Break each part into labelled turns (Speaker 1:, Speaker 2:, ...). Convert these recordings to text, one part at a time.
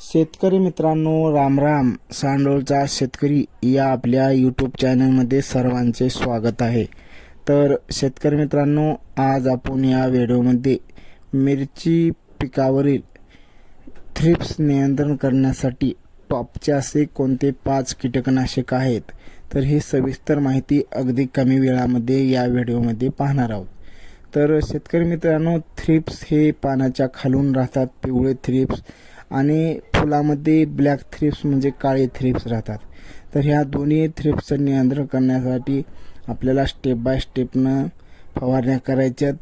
Speaker 1: शेतकरी मित्रांनो रामराम सांडोळचा शेतकरी या आपल्या यूट्यूब चॅनलमध्ये सर्वांचे स्वागत आहे. तर शेतकरी मित्रांनो आज आपण या व्हिडिओमध्ये मिरची पिकावरील थ्रिप्स नियंत्रण करण्यासाठी टॉपचे असे कोणते पाच कीटकनाशक आहेत? तर ही सविस्तर माहिती अगदी कमी वेळामध्ये या व्हिडिओमध्ये पाहणार आहोत. तर शेतकरी मित्रांनो थ्रिप्स हे पानाच्या खालून राहतात पिवळे थ्रिप्स आणि फुलामध्ये ब्लॅक थ्रिप्स म्हणजे काळे थ्रिप्स राहतात. तर ह्या दोन्ही थ्रिप्सचं नियंत्रण करण्यासाठी आपल्याला स्टेप बाय स्टेपनं फवारण्या करायच्यात.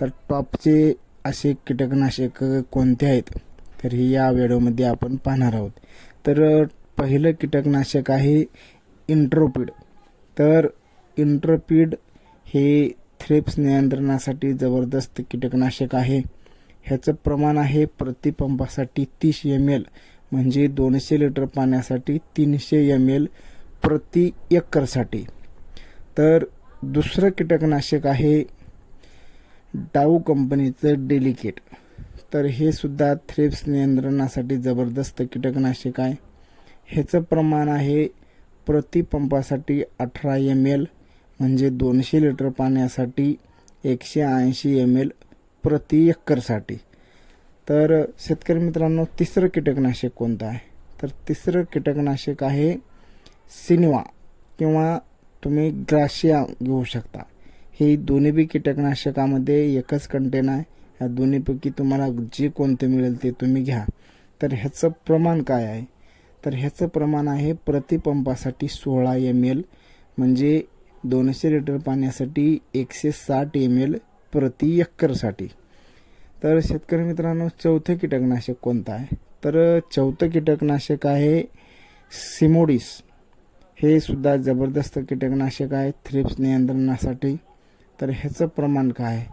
Speaker 1: तर टॉपचे असे कीटकनाशक कोणते आहेत? तर हे या व्हिडिओमध्ये आपण पाहणार आहोत. तर पहिलं कीटकनाशक आहे इंट्रोपिड. तर इंट्रोपिड हे थ्रिप्स नियंत्रणासाठी जबरदस्त कीटकनाशक आहे. ह्याचं प्रमाण आहे प्रतिपंपासाठी तीस एम एल म्हणजे दोनशे लिटर पाण्यासाठी तीनशे एम एल प्रति एकरसाठी. तर दुसरं कीटकनाशक आहे डाऊ कंपनीचं डेलिकेट. तर हे सुद्धा थ्रेप्स नियंत्रणासाठी जबरदस्त कीटकनाशक आहे. ह्याचं प्रमाण आहे प्रतिपंपासाठी अठरा एम एल म्हणजे दोनशे लिटर पाण्यासाठी एकशे ऐंशी एम एल प्रति एकरसाठी. तर शेतकरी मित्रांनो तिसरं कीटकनाशक कोणतं आहे? तर तिसरं कीटकनाशक आहे सिनवा किंवा तुम्ही ग्राशिया घेऊ शकता. हे दोन्ही बी कीटकनाशकामध्ये एकच कंटेन आहे. ह्या दोन्हीपैकी तुम्हाला जे कोणते मिळेल ते तुम्ही घ्या. तर ह्याचं प्रमाण काय आहे? तर ह्याचं प्रमाण आहे प्रतिपंपासाठी सोळा एम एल म्हणजे दोनशे लिटर पाण्यासाठी एकशे साठ एम एल प्रति एकरसाठी. तर शेतकरी मित्रांनो चौथं कीटकनाशक कोणतं आहे? तर चौथं कीटकनाशक आहे सिमोडिस. हे सुद्धा जबरदस्त कीटकनाशक आहे थ्रिप्स नियंत्रणासाठी. तर ह्याचं प्रमाण काय आहे?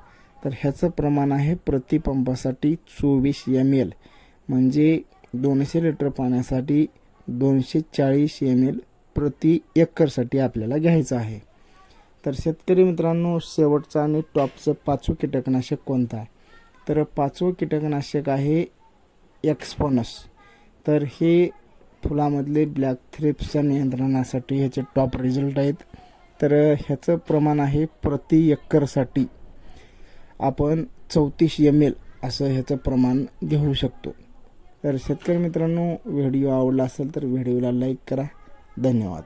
Speaker 1: तर ह्याचं प्रमाण आहे प्रतिपंपासाठी चोवीस एम एल म्हणजे दोनशे लिटर पाण्यासाठी दोनशे चाळीस एम एल प्रति एकरसाठी आपल्याला घ्यायचं आहे. तर शेतकरी मित्रांनो शेवटचं आणि टॉपचं पाचवं कीटकनाशक कोणतं आहे? तर पाचवं कीटकनाशक आहे एक्सपोनस तर हे फुलामधले ब्लॅक थ्रिप्सच्या नियंत्रणासाठी ह्याचे टॉप रिझल्ट आहेत. तर ह्याचं प्रमाण आहे प्रति एकरसाठी. आपण चौतीस एम एल असं ह्याचं प्रमाण घेऊ शकतो. तर शेतकरी मित्रांनो व्हिडिओ आवडला असेल तर व्हिडिओला लाईक करा. धन्यवाद.